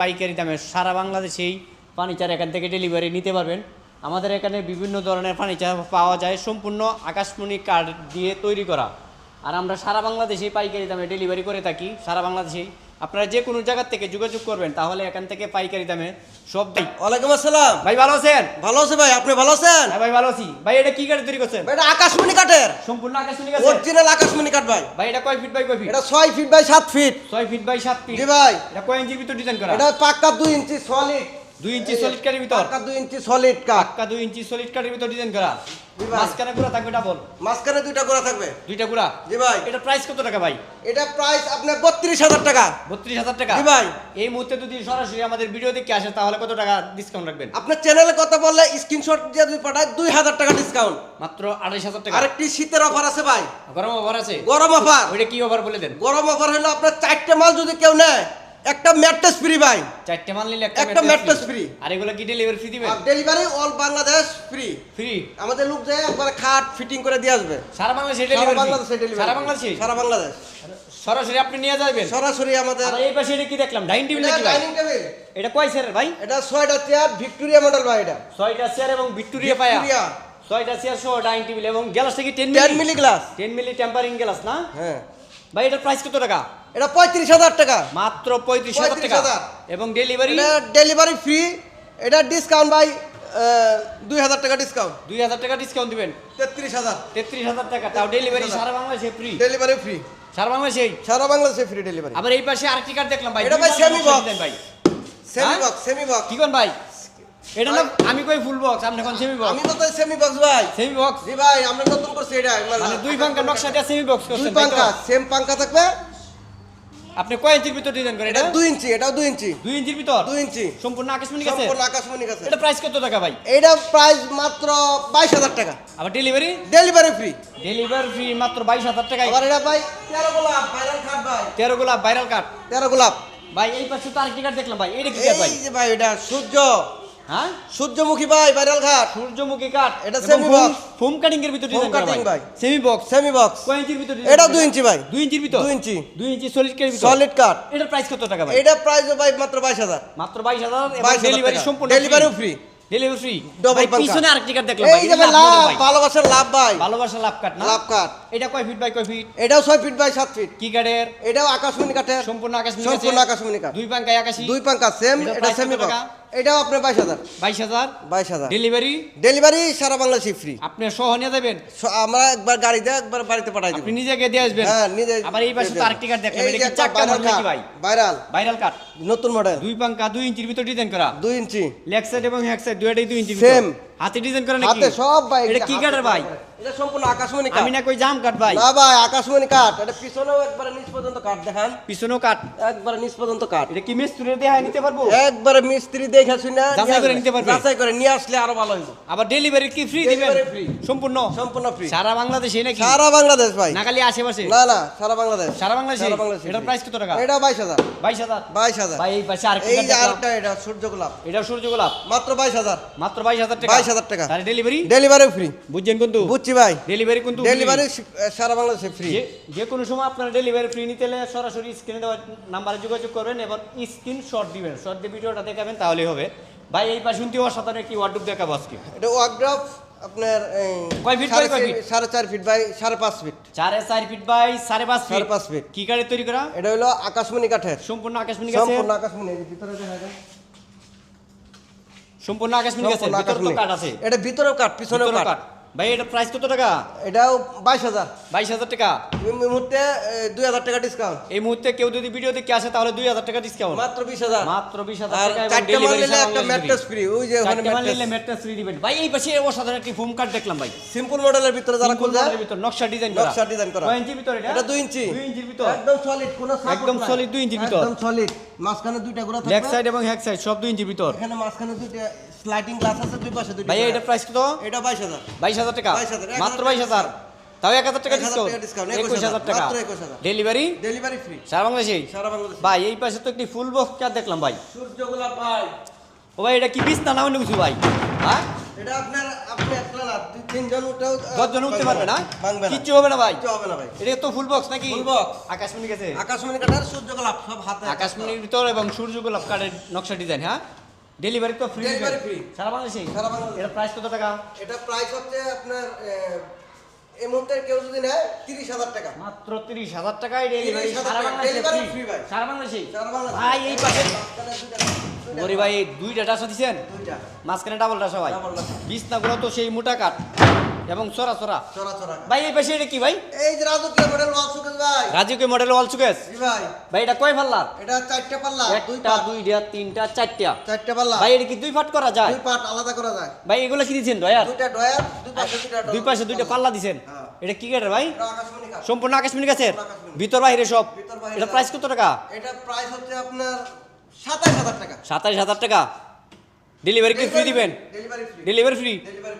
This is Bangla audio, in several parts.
পাইকারি দামে সারা বাংলাদেশেই ফার্নিচার এখান থেকে ডেলিভারি নিতে পারবেন। আমাদের এখানে বিভিন্ন ধরনের ফার্নিচার পাওয়া যায়, সম্পূর্ণ আকাশমণি কার্ড দিয়ে তৈরি করা। আর আমরা সারা বাংলাদেশেই পাইকারি দামে ডেলিভারি করে থাকি, সারা বাংলাদেশেই। আপনারা যে কোনো জায়গার থেকে যোগাযোগ করবেন তাহলে এখান থেকে পাইকারি দামে সব ভাই ওয়ালাইকুম আসসালাম। ভাই ভালো আছেন? ভালো আছে ভাই আপনি ভালো আছেন? হ্যাঁ ভাই ভালো আছি। ভাই এটা কি কাঠে তৈরি করছেন? এটা আকাশমণি কাঠের। সম্পূর্ণ আকাশমণি কাঠ অরিজিনাল আকাশমণি কাঠ ভাই। ভাই এটা কয় ফিট বাই কয় ফিট? এটা 6 feet by 7 feet. 6 feet by 7 feet. জি ভাই। এটা কয় ইঞ্চির ভিতর ডিজাইন করা? এটা পাক্কা 2 ইঞ্চি সলিড দুই ইঞ্চি সলিড কাঠের ভিতর। পাক্কা দুই ইঞ্চি সলিড কাঠ। পাক্কা দুই ইঞ্চি সলিড কাঠের ভিতর ডিজাইন করা। মাঝখানে গুড়া থাকবে ডাবল মাঝখানে দুইটা গোড়া থাকবে। দুইটা গুড়া? জি ভাই। এটা প্রাইস কত টাকা ভাই? এটা প্রাইস আপনার বত্রিশ হাজার টাকা। বত্রিশ হাজার টাকা? জি ভাই। এই মুহূর্তে যদি সরাসরি আমাদের ভিডিও দেখে আসে তাহলে কত টাকা ডিসকাউন্ট রাখবেন? আপনার চ্যানেলে কথা বললে স্ক্রিনশট দিয়ে যদি পাঠায় দুই হাজার টাকা ডিসকাউন্ট মাত্র আড়াইশ হাজার টাকা। আরেকটি শীতের অফার আছে ভাই। গরম অফার আছে? গরম অফার ওইটা কি অফার বলে দেন? গরম অফার হলো আপনার চারটে মাল যদি কেউ নেয় একটা ম্যাট্রেস ফ্রি ভাই। চারটে মাল নিলে একটা mattress ফ্রি। আর এগুলো কি ডেলিভারি ফ্রি আর delivery all Bangladesh free free আমাদের লোক যায় একবার খাট ফিটিং করে দিয়ে আসবে। সারা বাংলাদেশে সারা ডেলিভারি সারা। বাংলাদেশে? সারা বাংলাদেশ। সরাসরি আপনি নিয়ে যাবেন? সরাসরি আমাদের আর এই পাশে এটা কি দেখলাম? ডাইনিং টেবিল নাকি ডাইনিং টেবিল। এটা কয় স্যার ভাই? এটা ছয়টা চেয়ার ভিক্টোরিয়া মডেল ভাই এটা। ছয়টা চেয়ার এবং ভিক্টোরিয়া পায়া। ভিক্টোরিয়া ছয়টা চেয়ার সহ ডাইনিং টেবিল এবং গ্লাসটা কি ten ten milli milli glass ten milli tempering glass না? হ্যাঁ। ভাই এটার প্রাইস কত টাকা? এটা পঁয়ত্রিশ হাজার টাকা। মাত্র পঁয়ত্রিশ হাজার টাকা। 35,000 এবং ডেলিভারি ডেলিভারি ফ্রি এটা ডিসকাউন্ট ভাই দুই হাজার টাকা ডিসকাউন্ট দুই হাজার টাকা ডিসকাউন্ট দিবেন। তেত্রিশ হাজার। তেত্রিশ হাজার টাকা। তাও ডেলিভারি সারা বাংলাদেশে ফ্রি ডেলিভারি ফ্রি সারা বাংলাদেশেই সারা বাংলাদেশে ফ্রি ডেলিভারি আবার এই পাশে আরেকটি কার্ড দেখলাম ভাই। এটা ভাই semi বক্স দেন ভাই। সেমি? বক্স সেমি বক্স কি কোন ভাই? এটা না আমি কই ফুল বক্স আপনি কোন সেমি বক্স আমি তো সেমি বক্স ভাই। সেমি বক্স জি ভাই আমরা নতুন করছি এটা। মানে দুই পাঙ্কা নকশা দিয়ে সেমি বক্স দুই করছেন তো? পাঙ্কা সেম পাঙ্কা থাকবে। আপনি কয় ইঞ্চির ভিতর ডিজাইন করেন এটা 2 ইঞ্চি এটাও 2 ইঞ্চি। 2 ইঞ্চির ভিতর? 2 ইঞ্চি। সম্পূর্ণ আকাশমণি আছে সম্পূর্ণ আকাশমণি কাছে। এটা প্রাইস কত টাকা ভাই? এটা প্রাইস মাত্র বাইশ হাজার টাকা। আবার delivery delivery free delivery free মাত্র বাইশ হাজার টাকায়। আবার এটা ভাই তেরো গোলাপ ভাইরাল কাট ভাই। তেরো গোলাপ ভাইরাল কার্ড তেরো গোলাপ। ভাই এই পাশে তো আরেকটি কার্ড দেখলাম ভাই এটা কি কার্ড ভাই? এই যে ভাই এটা সূর্য। হ্যাঁ? সূর্যমুখী ভাই ভাইরাল ঘাট। সূর্যমুখী কাঠ এটা semi box। ফোম কাটিং এর ভিতর ডিজাইন cutting ভাই। সেমি বক্স সেমি বক্স কয় ইঞ্চির ভিতর করা? দুই ইঞ্চি ভাই। দুই ইঞ্চির ভিতর? দুই ইঞ্চি। দুই ইঞ্চি সলিড ভিতর? সলিড কাঠ এটার প্রাইস কত টাকা ভাই? এটা প্রাইস ভাই মাত্র বাইশ হাজার। মাত্র বাইশ হাজার বাইশ ডেলিভারি সম্পূর্ণ ডেলিভারিও ফ্রি ডেলিভারি ফ্রি ভাই। পিছনে আরেকটি কার্ড দেখলাম ভাই। এই যে লাভ ভালোবাসার লাভ ভাই। ভালোবাসা লাভ কাট না? লাভ কাঠ এটা কয় ফিট বাই কয় ফিট এটাও ছয় ফিট বাই সাত ফিট কি কাঠের? এটাও আকাশমণি কাঠের। সম্পূর্ণ আকাশ সম্পূর্ণ আকাশমণি কাঠ। দুই পাঙ্কায় আকাশি? দুই পাঙ্কা সেম এটা সেমি? এটাও আপনার বাইশ হাজার। বাইশ হাজার? বাইশ হাজার। ডেলিভারি ডেলিভারি সারা বাংলাদেশে ফ্রি আপনি সহ নিয়ে যাবেন? আমরা একবার গাড়িতে একবার বাড়িতে পাঠাই দিব। নিজে গিয়ে দিয়ে আসবেন। হ্যাঁ নিজে আবার এই পাশে তো আরেকটি কার্ড দেখলাম। এটা কি চাক্কা মডেল নাকি ভাই? ভাইরাল ভাইরাল কাট নতুন মডেল দুই পাঙ্কা দুই ইঞ্চির ভিতর ডিজাইন করা। দুই ইঞ্চি। লেগ সাইড এবং হ্যাক সাইড দুইটাই দুই ইঞ্চির Same। হাতে ডিজাইন করা নাকি? হাতে সব ভাই এটা কি কাঠের ভাই? এটা সম্পূর্ণ আকাশমণি কাঠ। আমি না কই জাম কাট ভাই। না ভাই আকাশমণি কাঠ। এটা পিছনেও একবারে নিচ পর্যন্ত কাঠ দেখান। পিছনেও কাট একবারে নিচ পর্যন্ত কাঠ। এটা কি মিস্ত্রি দেয়া নিতে পারব? একবারে মিস্ত্রি দেখে শুনে যাচাই করে নিতে পারবে? যাচাই করে নিয়ে আসলে আরও ভালো হইব। আবার ডেলিভারি কি ফ্রি দিবেন? Free। সম্পূর্ণ? সম্পূর্ণ ফ্রি সারা বাংলাদেশে নাকি? সারা বাংলাদেশ ভাই। না খালি আশেপাশে? না না সারা বাংলাদেশ। সারা বাংলাদেশে? সারা বাংলাদেশে এটার প্রাইস কত টাকা? এটা বাইশ হাজার। বাইশ হাজার? বাইশ হাজার। ভাই এই পাশে আরেকটা এটা সূর্য গোলাপ এটা সূর্য গোলাপ মাত্র বাইশ হাজার। মাত্র বাইশ হাজার টাকা। 22,000 টাকা। তাহলে ডেলিভারি ডেলিভারি ফ্রি বুঝছেন কিন্তু বুঝছি ভাই। ডেলিভারি কিন্তু ডেলিভারি সারা বাংলাদেশে ফ্রি যে কোনো সময় আপনারা ডেলিভারি ফ্রি নিতে হলে সরাসরি স্ক্রিনে দেওয়া নাম্বারে যোগাযোগ করবেন এবং স্ক্রিন শট দিবেন। শট দিয়ে ভিডিওটা দেখাবেন তাহলেই হবে। ভাই এই শুনতে অসাধারণ একটি ওয়ার্ডুপ দেখাবো আজকে। এটা ওয়াকড্রপ আপনার কয় সাড়ে বাই কয় feet? সাড়ে চার ফিট বাই সাড়ে পাঁচ ফিট চারে চার ফিট বাই সাড়ে পাঁচ ফিট সাড়ে পাঁচ ফিট কি কাঠের তৈরি করা? এটা হলো আকাশমণি কাঠের। সম্পূর্ণ আকাশমণি সম্পূর্ণ আকাশমণি ভিতরে দেখা যায়। সম্পূর্ণ আকাশমণি মিলে গেছে ভিতরে তো কাট আছে। এটা ভিতরেও কাট পিছনেও কাঠ। ভাই এটা প্রাইস কত টাকা? এটাও বাইশ হাজার। বাইশ হাজার টাকা? এই মুহূর্তে দুই হাজার টাকা ডিসকাউন্ট এই মুহূর্তে কেউ যদি ভিডিও দেখে আসে তাহলে দুই হাজার টাকা ডিসকাউন্ট মাত্র বিশ হাজার। মাত্র বিশ হাজার চারটে মাল নিলে একটা ম্যাট্রেস ফ্রি ওই যে ওখানে মাল নিলে ম্যাট্রেস ম্যাট্রেস ফ্রি দিবেন। ভাই এই পাশে অসাধারণ একটি ফোম কার্ড দেখলাম ভাই। সিম্পল মডেলের ভিতরে যারা ভিতর নকশা ডিজাইন করা। নকশা ডিজাইন করা। ভিতর এটা? এটা দুই ইঞ্চি। দুই ইঞ্চির ভিতর। একদম সলিড কোনো একদম solid দুই ইঞ্চির ভিতর। একদম সলিড মাঝখানে দুইটা গোড়া থাকবে। সাইড এবং হ্যাক সাইড সব দুই ইঞ্চির ভিতর। এখানে মাঝখানে দুইটা স্লাইডিং গ্লাস আছে দুই পাশে দুইটা ভাই এটা প্রাইস কত? এটা বাইশ হাজার। বাইশ হাজার টাকা? 22,000 মাত্র হাজার বাইশ হাজার। তাও এক হাজার টাকা ডিসকাউন্ট টাকা discount, একুশ হাজার টাকা। মাত্র 21,000 ডেলিভারি ডেলিভারি ফ্রি সারা বাংলাদেশে? সারা বাংলাদেশ। ভাই এই পাশে তো একটি ফুল বক্স কার দেখলাম ভাই। সূর্য গোলাপ ভাই। ও ভাই এটা কি বিছনা না অন্য কিছু ভাই? হ্যাঁ? এটা আপনার আপনি একলা না দুই তিনজন উঠেও আহ, দশজন উঠতে পারবে না? না। কিচ্ছু হবে না ভাই? কিচ্ছু হবে না ভাই। এটা তো ফুল বক্স নাকি? Full box। আকাশমণি গেছে আকাশমণি কাটার সূর্য গোলাপ সব হাতে আকাশমণির ভিতর এবং সূর্য গোলাপ কার্ডের নকশা ডিজাইন হ্যাঁ? ডেলিভারি তো ফ্রি ডেলিভারি ফ্রি সারা বাংলাদেশে সারা বাংলাদেশে। এটা প্রাইস কত টাকা? এটা প্রাইস হচ্ছে আপনার এই মুহূর্তে কেউ যদি নেয় তিরিশ হাজার টাকা। মাত্র তিরিশ হাজার টাকায় ডেলিভারি 30,000 সারা বাংলাদেশে ফ্রি ভাই। সারা বাংলাদেশে সারা বাংলাদেশে। ভাই এই পাশে মরি ভাই দুইটা টাসা দিছেন? দুইটা। মাঝখানে ডাবল টাসা ভাই। বিছনাগুলো তো সেই মোটা কাঠ। এবং চড়া চড়া ভাই এই পাশে এটা কি ভাই? এই যে রাজকীয় মডেল ওয়াল সুকেশ ভাই। রাজুকে মডেল ওয়াল চুকেস জি ভাই। ভাই এটা কয় পাল্লার? এটা চারটে পাল্লা একটা দুইটা তিনটা চারটা। চারটে পাল্লা। ভাই এটা কি দুই পাট করা যায়? দুই পাট আলাদা করা যায়। ভাই এগুলো কি দিচ্ছেন দয়ার দুইটা ডয়ার দুই পাশে দুইটা ডয়ার। দুই পাশে দুইটা পাল্লা দিছেন? হ্যাঁ। এটা কি কাঠের ভাই। সম্পূর্ণ আকাশমণি গাছের। ভিতর বাইরে সব? এটা প্রাইস কত টাকা? এটা প্রাইস হচ্ছে আপনার সাতাশ হাজার টাকা। সাতাইশ হাজার টাকা। ডেলিভারি কি ফ্রি দিবেন? ডেলিভারি ফ্রি ডেলিভারি ফ্রি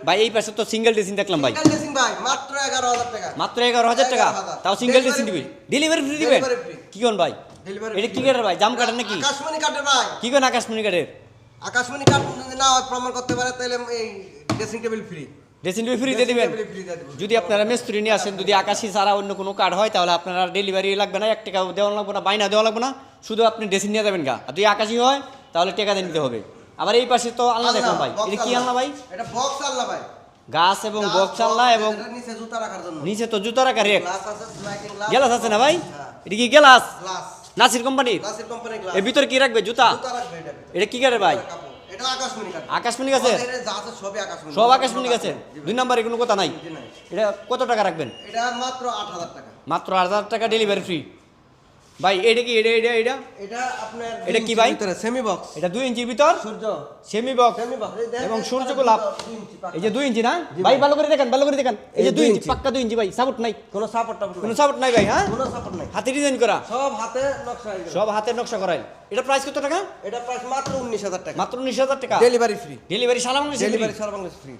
ভাই এই পাশে তো সিঙ্গেল ড্রেসিং দেখলাম ভাই। মাত্র এগারো হাজার টাকা। মাত্র এগারো হাজার টাকা? তাও সিঙ্গেল ড্রেসিং দিবে? ডেলিভারি ফ্রি দিবেন? কি কোন ভাই? এটা কি কাঠের ভাই? জাম কাঠের নাকি? আকাশমণি কাঠের ভাই। কি কোন আকাশমণি কাঠের? আকাশমণি কাঠ না প্রমাণ করতে পারে তাহলে এই dressing table free dressing table free দিয়ে দিবেন? যদি আপনারা মিস্ত্রি নিয়ে আসেন যদি আকাশি ছাড়া অন্য কোনো কার্ড হয় তাহলে আপনারা ডেলিভারি লাগবে না এক টাকা দেওয়া লাগবে না বাইনা দেওয়া লাগবে না শুধু আপনি ড্রেসিং নিয়ে যাবেন গা। আর যদি আকাশি হয় তাহলে টাকা দিয়ে নিতে হবে। আবার এই পাশে তো আল্লাহ দেখলাম ভাই। এটা কি আল্লাহ ভাই? এটা বক্স আল্লাহ ভাই। গাছ এবং বক্স আল্লাহ এবং নিচে জুতা রাখার জন্য। নিচে তো জুতো রাখার রেক। গ্লাস আছে আছে না ভাই? হ্যাঁ। এটা কি গেলাস? গ্লাস নাসির কোম্পানির? গ্লাসের কোম্পানি গ্লাস এর ভিতরে কি রাখবে? জুতা? জুতা রাখবে এটা এটা কি কাঠের ভাই। এটা আকাশমণি কাঠ আকাশমণি আমাদের যা আছে সবই আকাশমণি। সব আকাশমণি গাছের? দুই নম্বরে কোনো কথা নাই। এটা কত টাকা রাখবেন? এটা মাত্র আট হাজার টাকা। মাত্র আট হাজার টাকা ডেলিভারি ফ্রি ভাই এটা কি এটা এটা এটা? এটা আপনার এটা কি ভাই? সেমি বক্স এটা দুই ইঞ্চি ভিতর? সূর্য। সেমি বক্স সেমি বক্স এবং সূর্য গোলাপ। এই যে দুই ইঞ্চি না? ভাই ভালো করে দেখেন ভালো করে দেখেন। এই যে এই দুই দুই ইঞ্চি ইঞ্চি। পাক্কা দুই ইঞ্চি ভাই সাপোর্ট নাই। কোনো সাপোর্ট কোনো সাপোর্ট নাই ভাই হ্যাঁ? কোনো সাপোর্ট নাই। হাতে ডিজাইন করা। সব হাতে নকশা হয়ে গেছে। সব হাতে নকশা করাই এটা প্রাইস কত টাকা? এটা প্রাইস মাত্র উনিশ হাজার টাকা। মাত্র উনিশ হাজার টাকা। ডেলিভারি ফ্রি ডেলিভারি সারা বাংলাদেশে ডেলিভারি। সারা বাংলাদেশ ফ্রি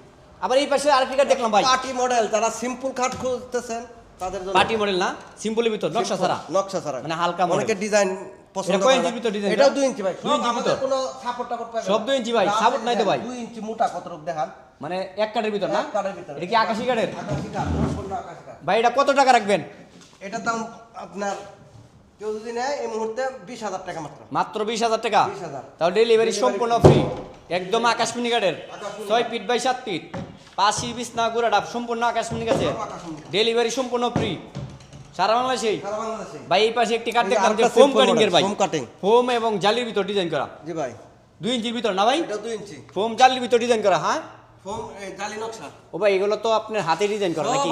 আবার এই পাশে আরেকটি দেখলাম ভাই। পার্টি মডেল যারা সিম্পল খাট খুঁজতেছেন তাদের জন্য। পার্টি মডেল না? সিম্পলের ভিতর নকশা ছাড়া। নকশা ছাড়া। মানে হালকা model। অনেকে ডিজাইন পছন্দ করে ইঞ্চির ভিতর design এটাও 2 ইঞ্চি ভাই। সব ইঞ্চির ভিতর? কোনো সাপোর্ট টাপোর্ট পাবে সব দুই ইঞ্চি ভাই, support নাই তো ভাই। 2 ইঞ্চি মোটা দেখান? মানে এক কার্ডের ভিতর না? কাঠের ভিতরে। এটা কি আকাশি কার্ডের আকাশি কাঠ, সম্পূর্ণ আকাশি কাঠ। ভাই এটা কত টাকা রাখবেন? এটার দাম আপনার কেউ যদি নেয় এই মুহূর্তে বিশ হাজার টাকা মাত্র। মাত্র বিশ হাজার টাকা? 20,000 তাও ডেলিভারি সম্পূর্ণ ফ্রি একদম আকাশমণি আকাশমণি ছয় ফিট বাই সাত ফিট পাশি বিছনা গুড়া ডাব সম্পূর্ণ আকাশমণি কাঠ। ডেলিভারি সম্পূর্ণ ফ্রি সারা বাংলাদেশেই বাংলাদেশে। ভাই এই পাশে একটি দেখলাম যে ফোম কাটিং এর ভাই। foam cutting। ফোম এবং জালির ভিতর ডিজাইন করা। জি ভাই। দুই ইঞ্চির ভিতর না ভাই? এটা 2 ইঞ্চি। ফোম জালির ভিতর ডিজাইন করা হ্যাঁ? ফোম জালি নকশা। ও ভাই এগুলো তো আপনার হাতে ডিজাইন করা নাকি?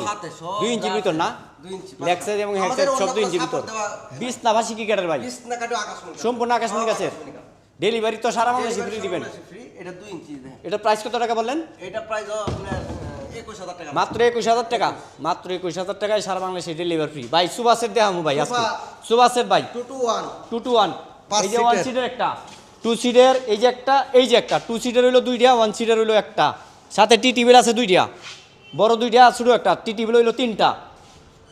দুই ইঞ্চির ভিতর না? দুই ইঞ্চি লেগ সাইজ এবং হেড সাইজ সব দুই ইঞ্চির ভিতর। support দেওয়া- বিছ না ভাসি কি কাটার ভাই? বিশ না কাটে আকাশমণি সম্পূর্ণ আকাশমণি গাছের কাঠ। ডেলিভারি তো সারা বাংলাদেশে ফ্রি দিবেন। এটা 2 ইঞ্চি। এটা প্রাইস কত টাকা বললেন? এটা প্রাইস আপনার একুশ হাজার টাকা। মাত্র একুশ হাজার টাকা। মাত্র একুশ হাজার টাকায় সারা বাংলাদেশে ডেলিভারি ফ্রি ভাই সুবাসের দেখামু ভাই আজকে। সুভা। সুবাসের ভাই। Two two one two two one পাঁচ এই যে ওয়ান সিটের। সিটের একটা। টু সিটের এই যে একটা এই যে একটা। টু সিটের হইল দুইটা ওয়ান সিটের হইল একটা। সাথে টি টেবিল আছে দুইটা। বড় দুইটা ছোট একটা। টি টেবিল হইল তিনটা।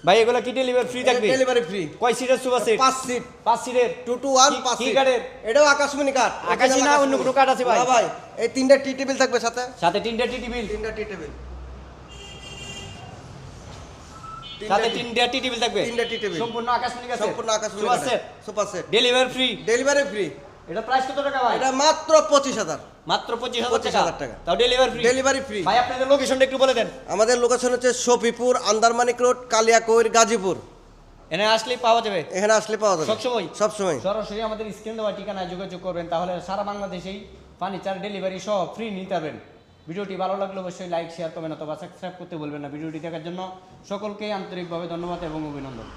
ভাই এগুলো কি ডেলিভারি ফ্রি থাকবে? ডেলিভারি ফ্রি কয় সিটের সুপার সিট পাঁচ সিট পাঁচ সিটের টু টু ওয়ান পাঁচ সিট কাঠের? এটাও আকাশমণি কাঠ আকাশি না, অন্য কোনো কাঠ আছে ভাই? ভাই এই তিনটা টি টেবিল থাকবে সাথে। সাথে তিনটা টি টেবিল তিনটা টি টেবিল সাথে তিনটা টি টেবিল থাকবে? তিনটা টি টেবিল সম্পূর্ণ আকাশমণি কাছে সম্পূর্ণ আকাশমণি super set super set delivery free delivery free এটা প্রাইস কত টাকা ভাই? এটা মাত্র পঁচিশ হাজার। মাত্র পঁচিশ হাজার 25,000 টাকা। তাও ডেলিভারি ফ্রি ডেলিভারি ফ্রি ভাই আপনাদের লোকেশনটা একটু বলে দেন। আমাদের লোকেশন হচ্ছে শফিপুর আন্দারমানিক রোড কালিয়াকৈর গাজীপুর। এনে আসলেই পাওয়া যাবে। এখানে আসলে পাওয়া যাবে। সবসময়? সব সময় সরাসরি আমাদের স্ক্রিন দেওয়া ঠিকানায় যোগাযোগ করবেন তাহলে সারা বাংলাদেশেই ফার্নিচার ডেলিভারি সহ ফ্রি নিতে পারবেন। ভিডিওটি ভালো লাগলে অবশ্যই লাইক শেয়ার করবেন অথবা সাবস্ক্রাইব করতে বলবেন না। ভিডিওটি দেখার জন্য সকলকে আন্তরিকভাবে ধন্যবাদ এবং অভিনন্দন।